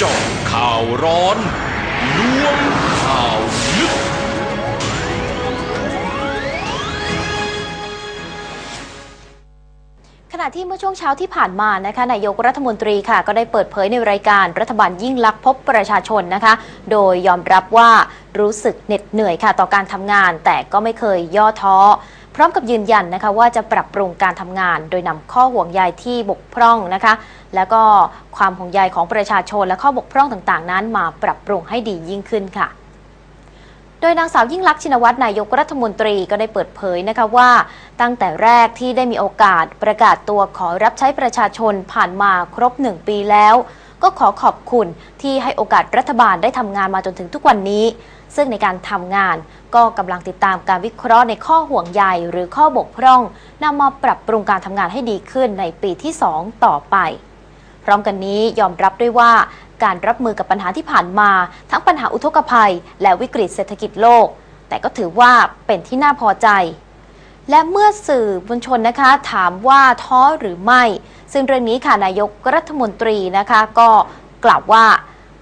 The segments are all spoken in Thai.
จาะข่าวร้อนล้วงข่าวลึก ขณะที่เมื่อช่วงเช้าที่ผ่านมานะคะนายกรัฐมนตรีค่ะ ก็ได้เปิดเผยในรายการรัฐบาลยิ่งลักษณ์พบประชาชนนะคะ โดยยอมรับว่ารู้สึกเหน็ดเหนื่อยค่ะต่อการทำงาน แต่ก็ไม่เคยย่อท้อ พร้อมกับยืนยันนะคะว่าจะปรับปรุงการทำงาน โดยนำข้อห่วงใยที่บกพร่องนะคะ แล้วก็ความห่วงใยของประชาชนและข้อบกพร่องต่างๆ นั้น มาปรับปรุงให้ดียิ่งขึ้นค่ะโดยนางสาวยิ่งลักษณ์ชินวัตรนายกรัฐมนตรีก็ได้เปิดเผยนะคะว่า ตั้งแต่แรกที่ได้มีโอกาสประกาศตัวขอรับใช้ประชาชนผ่านมาครบหนึ่งปีแล้ว ก็ขอขอบคุณที่ให้โอกาสรัฐบาลได้ทำงานมาจนถึงทุกวันนี้ ซึ่งในการทำงานก็กำลังติดตามการวิเคราะห์ในข้อห่วงใยหรือข้อบกพร่องนำมาปรับปรุงการทำงานให้ดีขึ้นในปีที่ 2 ต่อไป พร้อมกันนี้ยอมรับด้วยว่าการรับมือกับปัญหาที่ผ่านมา ทั้งปัญหาอุทกภัย และวิกฤตเศรษฐกิจโลก แต่ก็ถือว่าเป็นที่น่าพอใจ และเมื่อสื่อมวลชนนะคะ ถามว่าท้อหรือไม่ ซึ่งเรื่องนี้ค่ะนายกรัฐมนตรีนะคะก็กล่าวว่า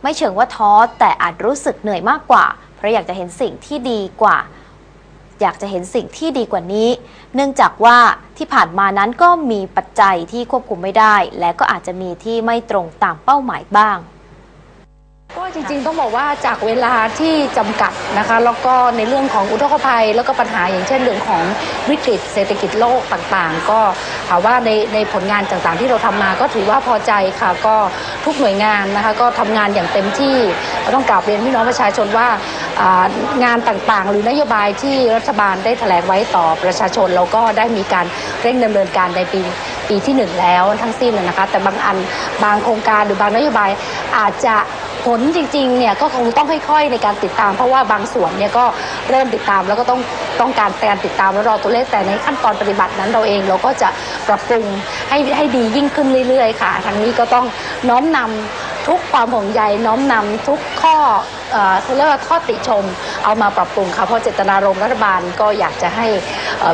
ไม่เชิงว่าท้อแต่อาจรู้สึกเหนื่อยมากกว่า เพราะอยากจะเห็นสิ่งที่ดีกว่า อยากจะเห็นสิ่งที่ดีกว่านี้ เนื่องจากว่าที่ผ่านมานั้นก็มีปัจจัยที่ควบคุมไม่ได้ และก็อาจจะมีที่ไม่ตรงตามเป้าหมายบ้าง จริงๆต้องบอกว่าจากเวลาที่จำกัดนะคะ แล้วก็ในเรื่องของอุทกภัย แล้วก็ปัญหาอย่างเช่นเรื่องของวิกฤตเศรษฐกิจโลกต่างๆ ก็ถามว่าในในผลงานต่างๆ ที่เราทำมาก็ถือว่าพอใจค่ะ ก็ทุกหน่วยงานนะคะก็ทำงานอย่างเต็มที่ก็ต้องกราบเรียนพี่น้องประชาชนว่าอ่างานต่างๆ หรือนโยบายที่รัฐบาลได้แถลงไว้ต่อประชาชนเราก็ได้มีการเร่งดำเนินการในปี ปีที่หนึ่งแล้วทั้งสิ้นนะคะ แต่บางอันบางโครงการหรือบางนโยบายอาจจะ ผลจริงๆเนี่ยก็คงต้องค่อยๆในการติดตาม เพราะว่าบางส่วนเนี่ยก็เริ่มติดตามแล้วก็ต้องต้องการการติดตามแล้วรอตัวเลขแต่ในขั้นตอนปฏิบัตินั้นเราเองเราก็จะปรับปรุงให้ให้ดียิ่งขึ้นเรื่อยๆ ค่ะทางนี้ก็ต้องน้อมนำทุกความห่วงใยน้อมนำทุกข้อเอ่อเขาเรียกว่าข้อติชม เอามาปรับปรุงค่ะเพราะเจตนารมณ์รัฐบาลก็อยากจะให้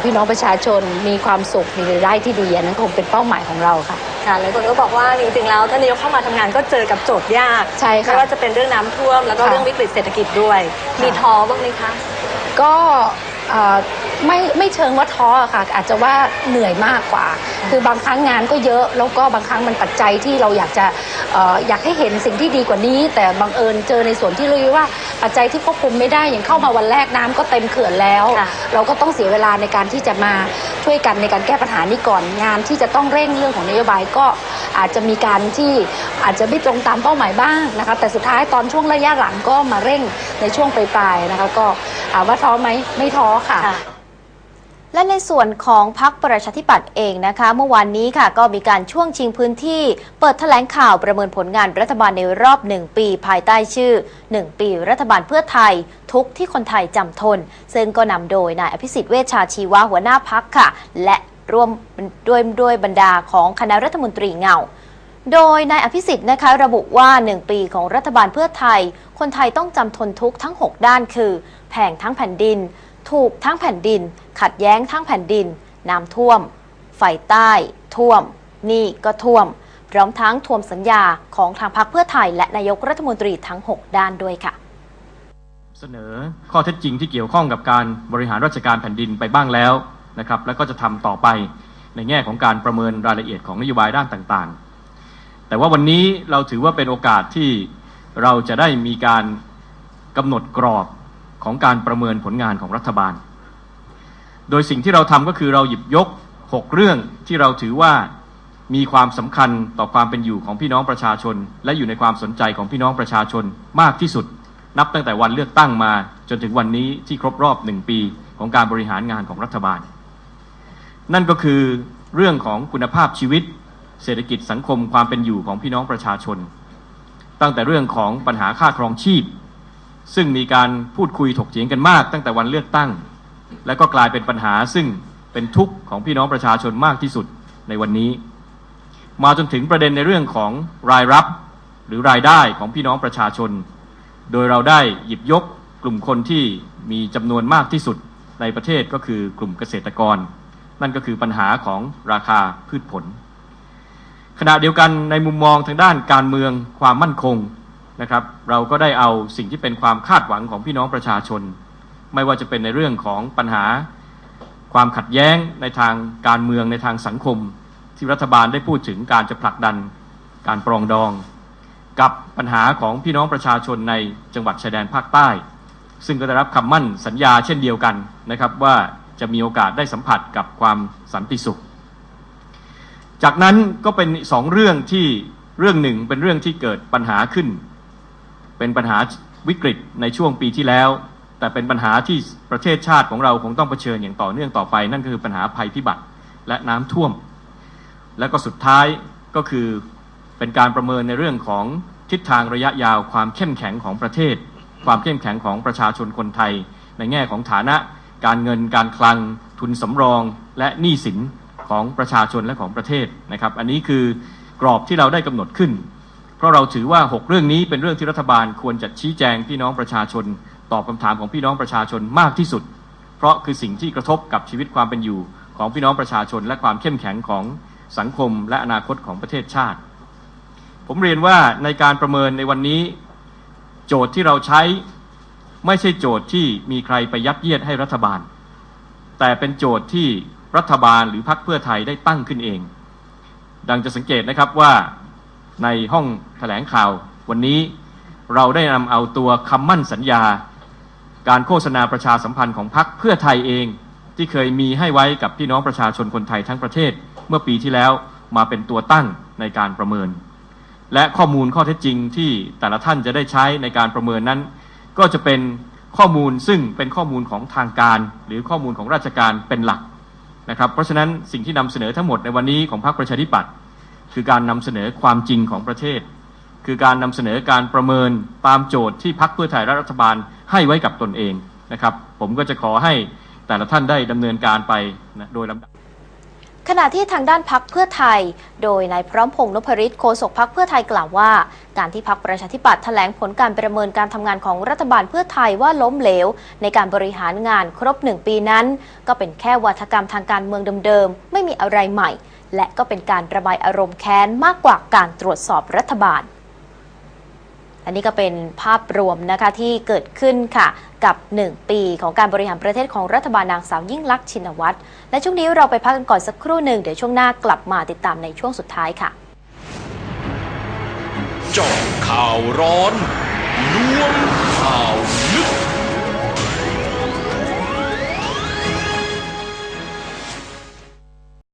พี่น้องประชาชนมีความสุขมีรายได้ที่ดีนนั้นคงเป็นเป้าหมายของเราค่ะ ค่ะหลายคนก็บอกว่าจริงๆแล้วท่านนายกเข้ามาทำงานก็เจอกับโจทย์ยากใช่ค่ะไม่ว่าจะเป็นเรื่องน้ำท่วมแล้วก็ค่ะเรื่องวิกฤตเศรษฐกิจด้วยค่ะมีท้อบ้างไหมคะ ก็เอ่อ ไม่ไม่เชิงว่าท้ออะค่ะ อาจจะว่าเหนื่อยมากกว่า คือบางครั้งงานก็เยอะแล้วก็บางครั้งมันปัจจัยที่เราอยากจะเอ่ออยากให้เห็นสิ่งที่ดีกว่านี้ แต่บังเอิญเจอในส่วนที่เราเรียกว่าปัจจัยที่ควบคุมไม่ได้อย่างเข้ามาวันแรกน้ำก็เต็มเขื่อนแล้ว ค่ะ เราก็ต้องเสียเวลาในการที่จะมาช่วยกันในการแก้ปัญหานี้ก่อนงานที่จะต้องเร่งเรื่องของนโยบายก็อาจจะมีการที่อาจจะไม่ตรงตามเป้าหมายบ้างนะคะแต่สุดท้ายตอนช่วงระยะหลังก็มาเร่งในช่วงปลายๆนะคะก็ถามว่าท้อไหมไม่ท้อค่ะ ค่ะ และในส่วนของพรรคประชาธิปัตย์เองนะคะ เมื่อวานนี้ค่ะก็มีการช่วงชิงพื้นที่ เปิดแถลงข่าวประเมินผลงานรัฐบาลในรอบหนึ่งปี ภายใต้ชื่อ 1 ปีรัฐบาลเพื่อไทย ทุกที่คนไทยจำทน ซึ่งก็นำโดยนายอภิสิทธิ์เวชชาชีวะหัวหน้าพักค่ะ และร่วมด้วยด้วยบรรดาของคณะรัฐมนตรีเงาโดยนายอภิสิทธิ์นะคะระบุว่า 1 ปีของรัฐบาลเพื่อไทย คนไทยต้องจำทนทุกทั้ง 6 ด้านคือ แผงทั้งแผ่นดิน ถูกทั้งแผ่นดิน ขัดแย้งทั้งแผ่นดิน น้ำท่วม ไฟใต้ ท่วม นี่ก็ท่วม พร้อมทั้งทวมสัญญาของทางพรรคเพื่อไทย และนายกรัฐมนตรีทั้ง 6 ด้านด้วยค่ะ เสนอข้อเท็จจริงที่เกี่ยวข้องกับการบริหารราชการแผ่นดินไปบ้างแล้วนะครับ แล้วก็จะทำต่อไปในแง่ของการประเมินรายละเอียดของนโยบายด้านต่างๆ แต่ว่าวันนี้เราถือว่าเป็นโอกาสที่เราจะได้มีการกำหนดกรอบ ของการประเมินผลงานของรัฐบาล โดยสิ่งที่เราทำก็คือเราหยิบยก 6 เรื่องที่เราถือว่ามีความสำคัญต่อความเป็นอยู่ของพี่น้องประชาชน และอยู่ในความสนใจของพี่น้องประชาชนมากที่สุด นับตั้งแต่วันเลือกตั้งมา จนถึงวันนี้ที่ครบรอบหนึ่งปีของการบริหารงานของรัฐบาล นั่นก็คือเรื่องของคุณภาพชีวิต เศรษฐกิจสังคมความเป็นอยู่ของพี่น้องประชาชน ตั้งแต่เรื่องของปัญหาค่าครองชีพ ซึ่งมีการพูดคุยถกเถียงกันมากตั้งแต่วันเลือกตั้ง และก็กลายเป็นปัญหาซึ่งเป็นทุกข์ของพี่น้องประชาชนมากที่สุดในวันนี้ มาจนถึงประเด็นในเรื่องของรายรับหรือรายได้ของพี่น้องประชาชน โดยเราได้หยิบยกกลุ่มคนที่มีจำนวนมากที่สุดในประเทศก็คือกลุ่มเกษตรกร นั่นก็คือปัญหาของราคาพืชผล ขณะเดียวกันในมุมมองทางด้านการเมืองความมั่นคง นะครับ เราก็ได้เอาสิ่งที่เป็นความคาดหวังของพี่น้องประชาชน ไม่ว่าจะเป็นในเรื่องของปัญหาความขัดแย้งในทางการเมืองในทางสังคม ที่รัฐบาลได้พูดถึงการจะผลักดันการปรองดอง กับปัญหาของพี่น้องประชาชนในจังหวัดชายแดนภาคใต้ ซึ่งก็ได้รับคำมั่นสัญญาเช่นเดียวกันนะครับว่าจะมีโอกาสได้สัมผัสกับความสันติสุข จากนั้นก็เป็นสองเรื่องที่เรื่องหนึ่งเป็นเรื่องที่เกิดปัญหาขึ้น เป็นปัญหาวิกฤตในช่วงปีที่แล้ว แต่เป็นปัญหาที่ประเทศชาติของเราคงต้องเผชิญอย่างต่อเนื่องต่อไป นั่นก็คือปัญหาภัยพิบัติและน้ำท่วม และก็สุดท้ายก็คือเป็นการประเมินในเรื่องของทิศทางระยะยาวความเข้มแข็งของประเทศ ความเข้มแข็งของประชาชนคนไทย ในแง่ของฐานะ การเงินการคลัง ทุนสำรอง และหนี้สินของประชาชนและของประเทศนะครับ อันนี้คือกรอบที่เราได้กำหนดขึ้น ราะเราถือว่า 6 เรื่องนี้เป็นเรื่องที่รัฐบาลควรจะชี้แจงพี่น้องประชาชน ตอบคำถามของพี่น้องประชาชนมากที่สุด เพราะคือสิ่งที่กระทบกับชีวิตความเป็นอยู่ของพี่น้องประชาชน และความเข้มแข็งของสังคมและอนาคตของประเทศชาติ ผมเรียนว่าในการประเมินในวันนี้ โจทย์ที่เราใช้ไม่ใช่โจทย์ที่มีใครไปยัดเยียดให้รัฐบาล แต่เป็นโจทย์ที่รัฐบาลหรือพรรคเพื่อไทยได้ตั้งขึ้นเอง ดังจะสังเกตนะครับว่า ในห้องแถลงข่าว วันนี้เราได้นำเอาตัวคำมั่นสัญญา การโฆษณาประชาสัมพันธ์ของพรรคเพื่อไทยเอง ที่เคยมีให้ไว้กับพี่น้องประชาชนคนไทยทั้งประเทศ เมื่อปีที่แล้วมาเป็นตัวตั้งในการประเมิน และข้อมูลข้อเท็จจริงที่แต่ละท่านจะได้ใช้ในการประเมินนั้น ก็จะเป็นข้อมูลซึ่งเป็นข้อมูลของทางการ หรือข้อมูลของราชการเป็นหลักนะครับ เพราะฉะนั้นสิ่งที่นำเสนอทั้งหมดในวันนี้ของพรรคประชาธิปัตย์ คือการนำเสนอความจริงของประเทศ คือการนำเสนอการประเมินตามโจทย์ที่พรรคเพื่อไทยและรัฐบาลให้ไว้กับตนเองนะครับ ผมก็จะขอให้แต่ละท่านได้ดำเนินการไปนะโดยลำดับขณะที่ทางด้านพักเพื่อไทย โดยนายพร้อมพงษ์นพริตโฆษกพักเพื่อไทยกล่าวว่า การที่พักประชาธิปัตย์แถลงผลการประเมินการทำงานของรัฐบาลเพื่อไทยว่าล้มเหลว ในการบริหารงานครบหนึ่งปีนั้น ก็เป็นแค่วัฒกรรมทางการเมืองเดิมๆ ไม่มีอะไรใหม่ และก็เป็นการระบายอารมณ์แค้นมากกว่าการตรวจสอบรัฐบาล อันนี้ก็เป็นภาพรวมนะคะที่เกิดขึ้นค่ะกับ 1 ปีของการบริหารประเทศของรัฐบาลนางสาวยิ่งลักษณ์ชินวัตร และช่วงนี้เราไปพักกันก่อนสักครู่หนึ่งเดี๋ยวช่วงหน้ากลับมาติดตามในช่วงสุดท้ายค่ะจาะข่าวร้อนล้วงข่าว